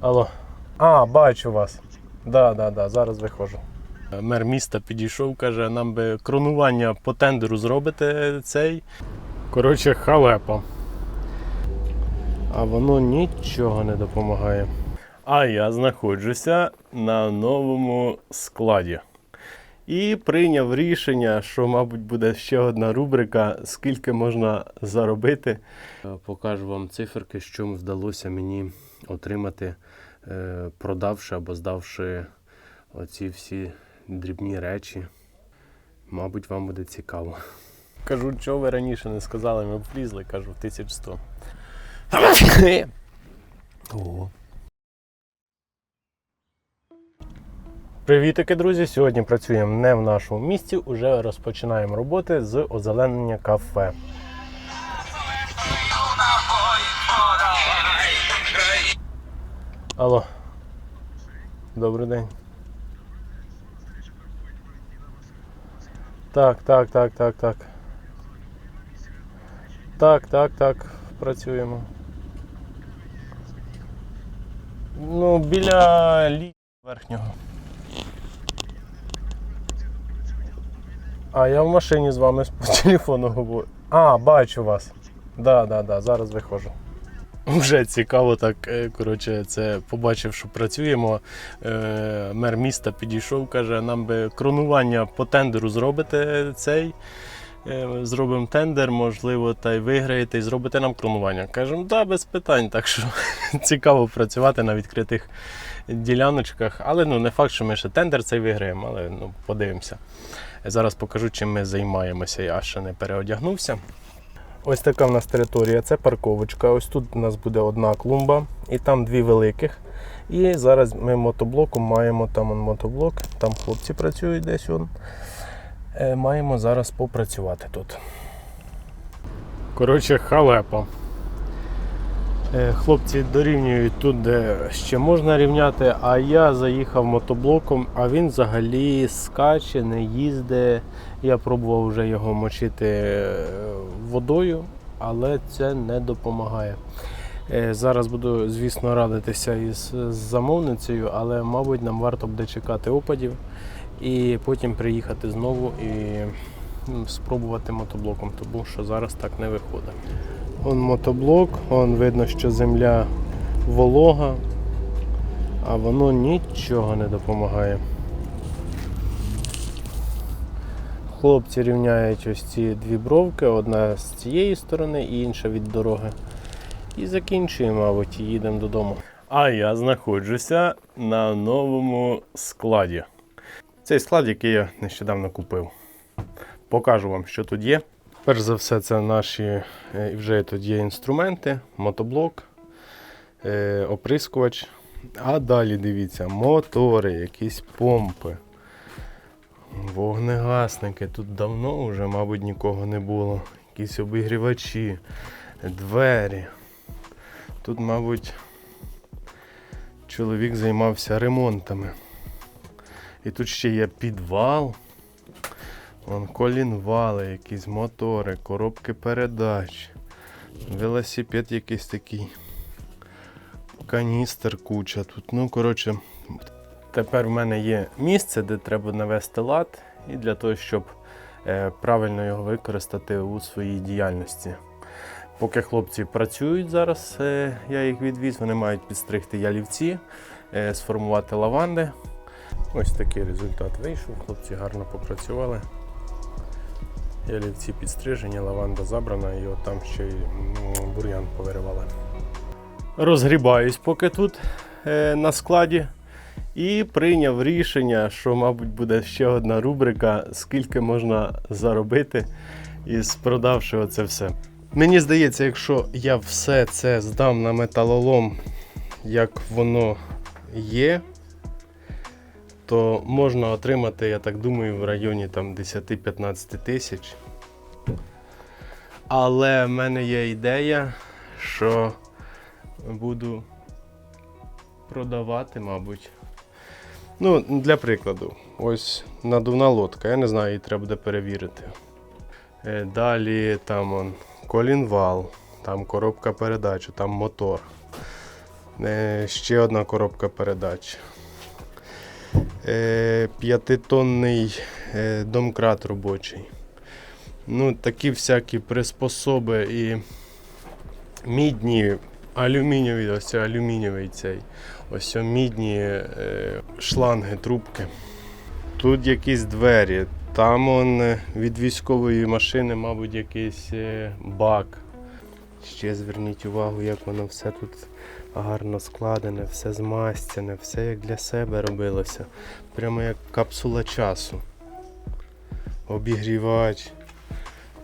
Алло. А, бачу вас. Да, да, да, зараз виходжу. Мер міста підійшов, каже, нам би кронування по тендеру зробите цей. Коротше, халепа. А воно нічого не допомагає. А я знаходжуся на новому складі. І прийняв рішення, що, мабуть, буде ще одна рубрика, скільки можна заробити. Покажу вам циферки, що вдалося мені отримати, продавши або здавши оці всі дрібні речі. Мабуть, вам буде цікаво. Кажу, чого ви раніше не сказали, ми влізли, кажу, в 1100. Ого. Привітики, друзі! Сьогодні працюємо не в нашому місті, уже розпочинаємо роботи з озеленення кафе. Алло. Добрий день. Так, так, так, так, так. Так, так, так, працюємо. Ну, біля лі верхнього. А я в машині з вами по телефону говорю. А, бачу вас. Да, да, да, зараз виходжу. Вже цікаво, так е, коротше, це побачив, що працюємо. Е, Мер міста підійшов, каже, нам би кронування по тендеру зробите цей. Е, Зробимо тендер, можливо, та й виграєте і зробите нам кронування. Кажемо, да, без питань. Так що цікаво працювати на відкритих діляночках. Але ну не факт, що ми ще тендер цей виграємо, але ну, подивимося. Зараз покажу, чим ми займаємося. Я ще не переодягнувся. Ось така в нас територія, це парковочка. Ось тут у нас буде одна клумба, і там дві великих. І зараз ми мотоблоком маємо там он мотоблок, там хлопці працюють десь. Он. Е, Маємо зараз попрацювати тут. Коротше, халепа. Е, Хлопці дорівнюють тут, де ще можна рівняти, а я заїхав мотоблоком, а він взагалі скаче, не їздить. Я пробував вже його мочити е, водою, але це не допомагає. Е, Зараз буду, звісно, радитися із замовницею, але, мабуть, нам варто буде чекати опадів і потім приїхати знову і спробувати мотоблоком, тому що зараз так не виходить. Вон мотоблок, вон видно, що земля волога, а воно нічого не допомагає. Хлопці рівняють ось ці дві бровки, одна з цієї сторони і інша від дороги. І закінчуємо, мабуть, і їдемо додому. А я знаходжуся на новому складі. Цей склад, який я нещодавно купив. Покажу вам, що тут є. Перш за все, це наші е, вже тут є інструменти, мотоблок, е, оприскувач. А далі дивіться, мотори, якісь помпи, вогнегасники. Тут давно вже, мабуть, нікого не було. Якісь обігрівачі, двері. Тут, мабуть, чоловік займався ремонтами. І тут ще є підвал. Вон колінвали, якісь мотори, коробки передач, велосипед якийсь такий, каністр куча. Тут, ну, коротше, тепер в мене є місце, де треба навести лад, і для того, щоб е, правильно його використати у своїй діяльності. Поки хлопці працюють зараз, е, я їх відвіз, вони мають підстригти ялівці, е, сформувати лаванди. Ось такий результат вийшов. Хлопці гарно попрацювали. Ялівці підстрижені, лаванда забрана і от там ще й бур'ян повиривали. Розгрібаюсь поки тут е, на складі. І прийняв рішення, що, мабуть, буде ще одна рубрика, скільки можна заробити із продавши оце все. Мені здається, якщо я все це здам на металолом, як воно є, то можна отримати, я так думаю, в районі там 10-15 тисяч. Але в мене є ідея, що буду продавати, мабуть. Ну, для прикладу, ось надувна лодка, я не знаю, її треба буде перевірити. Е, Далі там он, колінвал, там коробка передач, там мотор. Е, ще одна коробка передач. Е, п'ятитонний е, домкрат робочий. Ну, такі всякі приспособи і мідні, алюмінієві, ось алюмінієвий цей. Ось мідні е, шланги, трубки. Тут якісь двері. Там он від військової машини, мабуть, якийсь бак. Ще зверніть увагу, як воно все тут гарно складене, все змастяне, все як для себе робилося. Прямо як капсула часу. Обігрівач,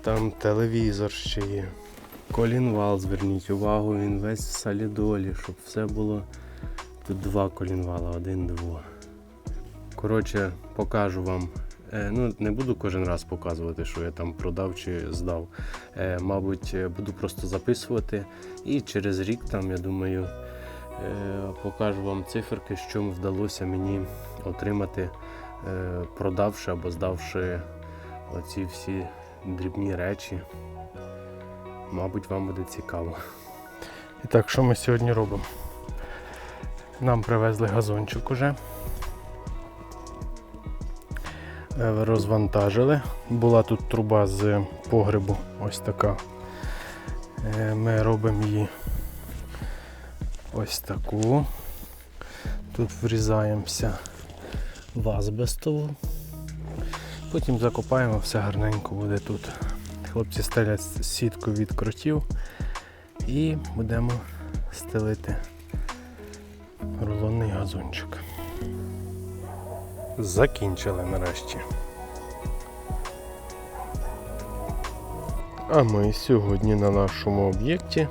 там телевізор ще є. Колінвал, зверніть увагу, він весь в солідолі, щоб все було. Тут два колінвала, один, два. Коротше, покажу вам. Е, Ну, не буду кожен раз показувати, що я там продав чи здав. Е, Мабуть, е, буду просто записувати. І через рік там, я думаю, покажу вам циферки, що вдалося мені отримати, продавши або здавши оці всі дрібні речі. Мабуть, вам буде цікаво. І так, що ми сьогодні робимо? Нам привезли газончик уже. Розвантажили. Була тут труба з погребу, ось така. Е, Ми робимо її ось таку. Тут врізаємося в азбестову. Потім закопаємо, все гарненько буде тут. Хлопці стелять сітку від кротів і будемо стелити рулонний газончик. Закінчили нарешті. А ми сьогодні на нашому об'єкті,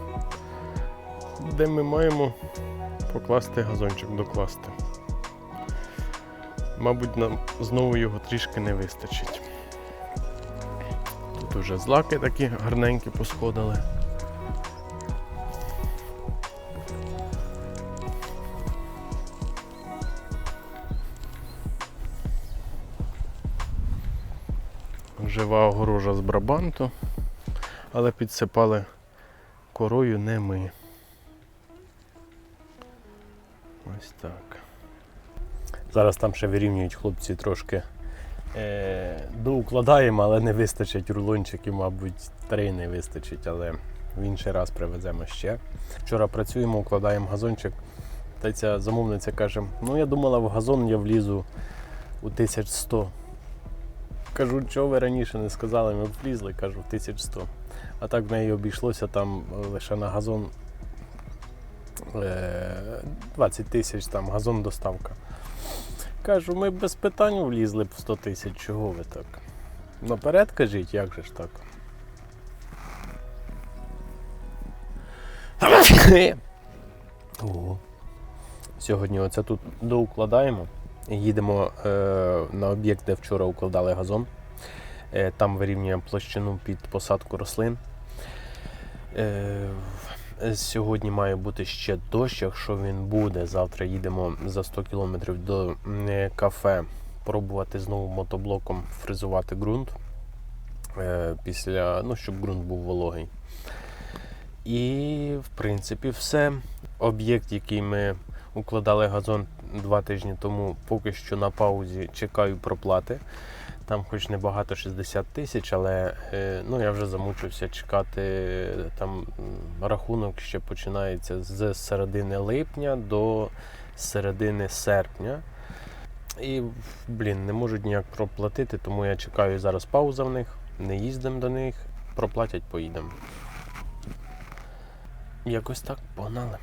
де ми маємо покласти газончик, докласти. Мабуть, нам знову його трішки не вистачить. Тут вже злаки такі гарненькі посходили. Жива огорожа з брабанту, але підсипали корою не ми. Ось так. Зараз там ще вирівнюють хлопці трошки. Е, доукладаємо, але не вистачить рулончиків, мабуть, три не вистачить, але в інший раз привеземо ще. Вчора працюємо, укладаємо газончик. Та ця замовниця каже: ну я думала, в газон я влізу у 1100. Кажу, чого ви раніше не сказали, ми влізли, кажу, 1100. А так в неї обійшлося там лише на газон е, 20 тисяч, там газон доставка. Кажу, ми без питань влізли б в 100 тисяч, чого ви так? Наперед кажіть, як же ж так? Ого. Сьогодні оце тут доукладаємо. Їдемо е, на об'єкт, де вчора укладали газон. Е, там вирівнюємо площину під посадку рослин. Е, Сьогодні має бути ще дощ, якщо він буде. Завтра їдемо за 100 кілометрів до кафе пробувати знову мотоблоком фрезувати ґрунт. Після, ну, щоб ґрунт був вологий. І, в принципі, все. Об'єкт, який ми укладали газон два тижні тому, поки що на паузі чекаю проплати. Там хоч небагато 60 тисяч, але е, ну, я вже замучився чекати. Там рахунок ще починається з середини липня до середини серпня. І, блін, не можуть ніяк проплатити, тому я чекаю зараз пауза в них, не їздимо до них, проплатять, поїдемо. Якось так погнали.